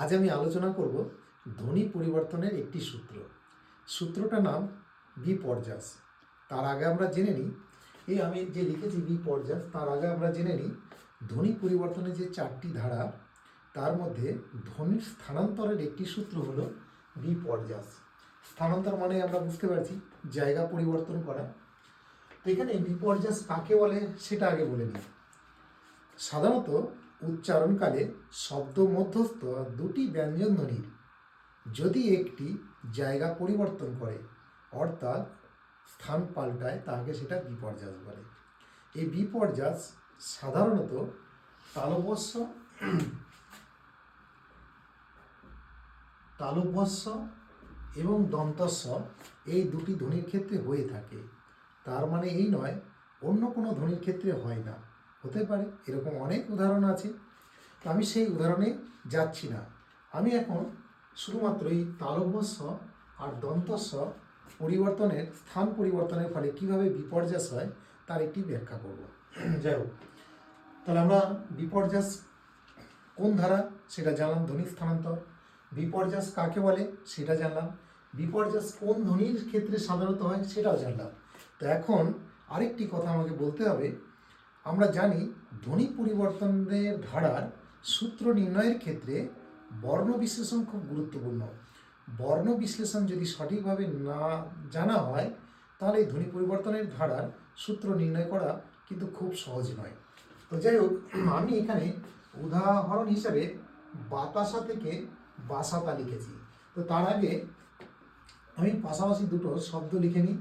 আজ আমি আলোচনা করব ধ্বনি পরিবর্তনের একটি সূত্র। সূত্রটার নাম বিপর্যাস তার আগে আমরা জেনে নিই, এই আমি যে লিখেছি বিপর্যাস তার আগে আমরা জেনে নিই, ধ্বনি পরিবর্তনের যে চারটি ধারা, তার মধ্যে ধ্বনির স্থানান্তরের একটি সূত্র হলো বিপর্যাস স্থানান্তর মানে আমরা বুঝতে পারছি, জায়গা পরিবর্তন করা। তো এখানে বিপর্যাস কাকে বলে, সেটা আগে বলে নিই। সাধারণত উচ্চারণকালে শব্দ মধ্যস্থ দুটি ব্যঞ্জন ধ্বনির যদি একটি জায়গা পরিবর্তন করে, অর্থাৎ স্থান পাল্টায়, তাকে সেটা বিপর্যাস বলে। এই বিপর্যাস সাধারণত তালবস্য তালব্যস্য এবং দন্তস্ব এই দুটি ধ্বনির ক্ষেত্রে হয়ে থাকে। তার মানে এই নয়, অন্য কোনো ধ্বনির ক্ষেত্রে হয় না। হতে পারে, এরকম অনেক উদাহরণ আছে। তো আমি সেই উদাহরণে যাচ্ছি না। আমি এখন শুধুমাত্র এই তালব্যস্য আর দন্তস্ব পরিবর্তনের, স্থান পরিবর্তনের ফলে কীভাবে বিপর্যাস হয়, তার একটি ব্যাখ্যা করব। যাই হোক, তাহলে আমরা বিপর্যাস কোন ধারা, সেটা জানলাম ধ্বনি স্থানান্তর। বিপর্যাস কাকে বলে, সেটা জানলাম। বিপর্যাস কোন ধ্বনির ক্ষেত্রে সাধারণত হয়, সেটাও জানলাম। তো এখন আরেকটি কথা আমাকে বলতে হবে আমরা জানি ধ্বনি পরিবর্তনের ধারার সূত্র নির্ণয়ের ক্ষেত্রে বর্ণ বিশ্লেষণ খুব গুরুত্বপূর্ণ। বর্ণ বিশ্লেষণ যদি সঠিকভাবে না জানা হয়, তাহলে এই ধ্বনি পরিবর্তনের ধারার সূত্র নির্ণয় করা কিন্তু খুব সহজ নয়। তো যাই হোক, আমি এখানে উদাহরণ হিসাবে বাতাসা থেকে বাসাতা লিখেছি। তো তার আগে আমি পাশাপাশি দুটো শব্দ লিখে নিই।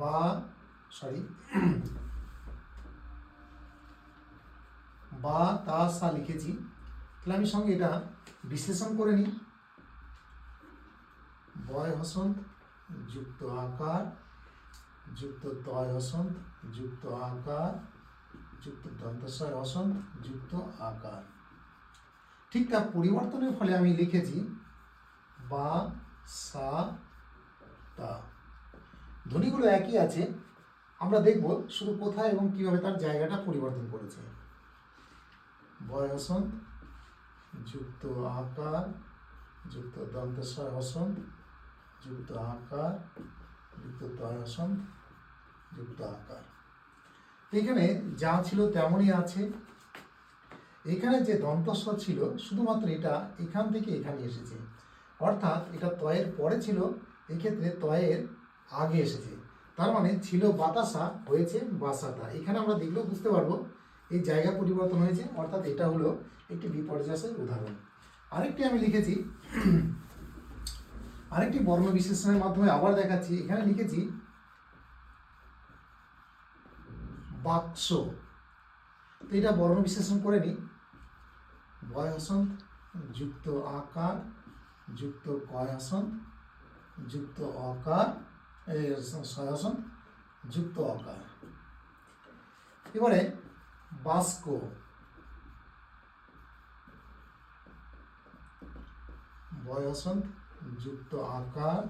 বা সরি বা তাসা লিখেছি, তাহলে আমি সঙ্গে এটা বিশ্লেষণ করে নিই। বয় হসন্ত, যুক্ত আকার, যুক্ত তয় হসন্ত, যুক্ত আকার, যুক্ত দন্তস্বয় হসন্ত, যুক্ত আকার। ঠিক তার পরিবর্তনের ফলে আমি লিখেছি বা, সা, তা। ধ্বনিগুলো একই আছে, আমরা দেখব শুধু কোথায় এবং কীভাবে তার জায়গাটা পরিবর্তন করেছে। বয়সন্ত যুক্ত আকার, যুক্ত দন্তস্বয় হসন্ত যুক্ত আকার, যুক্ত তয় হসন্ত যুক্ত আকার। এখানে যা ছিল তেমনই আছে। এখানে যে দন্তস্ব ছিল, শুধুমাত্র এটা এখান থেকে এখানে এসেছে। অর্থাৎ এটা তয়ের পরে ছিল, এক্ষেত্রে তয়ের আগে এসেছে। তার মানে ছিল বাতাসা, হয়েছে বাসাতা এখানে আমরা দেখলেও বুঝতে পারব এই জায়গা পরিবর্তন হয়েছে, অর্থাৎ এটা হলো একটি বিপর্যাসের উদাহরণ। আরেকটি আমি লিখেছি, আরেকটি বর্ণ বিশ্লেষণের মাধ্যমে আবার দেখাচ্ছি, এখানে লিখেছি, বাক্স। তো এটা বর্ণ বিশ্লেষণ করে নিই বয় হসন্ত যুক্ত আকার, যুক্ত কয় হসন্ত যুক্ত অকার ছয় হসন্ত যুক্ত অকার। এবারে বাস্ক। বয় হসন্ত যুক্ত আকার,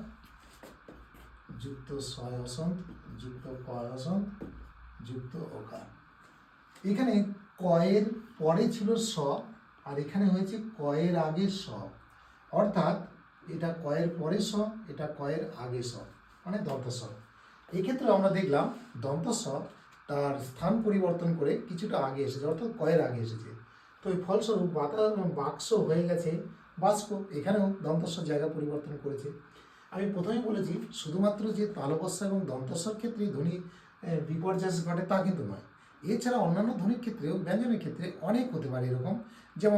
যুক্ত ছয় যুক্ত কয় যুক্ত অকার। এখানে কয়ের পরে ছিল স, আর এখানে হয়েছে কয়ের আগে স। অর্থাৎ এটা কয়ের পরে স, এটা কয়ের আগে স মানে দন্তস্ব এক্ষেত্রে আমরা দেখলাম দন্তস্ব তার স্থান পরিবর্তন করে কিছুটা আগে এসেছে, অর্থাৎ কয়ের আগে এসেছে। তো ওই ফলস্বরূপ বাতা বাক্স হয়ে গেছে বাস্ক এখানেও দন্তস্বর জায়গা পরিবর্তন করেছে। আমি প্রথমে বলেছি, শুধুমাত্র যে তালবস্য এবং দন্তস্বর ক্ষেত্রেই ধ্বনি বিপর্যাস ঘটে তা কিন্তু নয়। এছাড়া অন্যান্য ধ্বনির ক্ষেত্রেও ব্যঞ্জনের ক্ষেত্রে অনেক হতে পারে এরকম, যেমন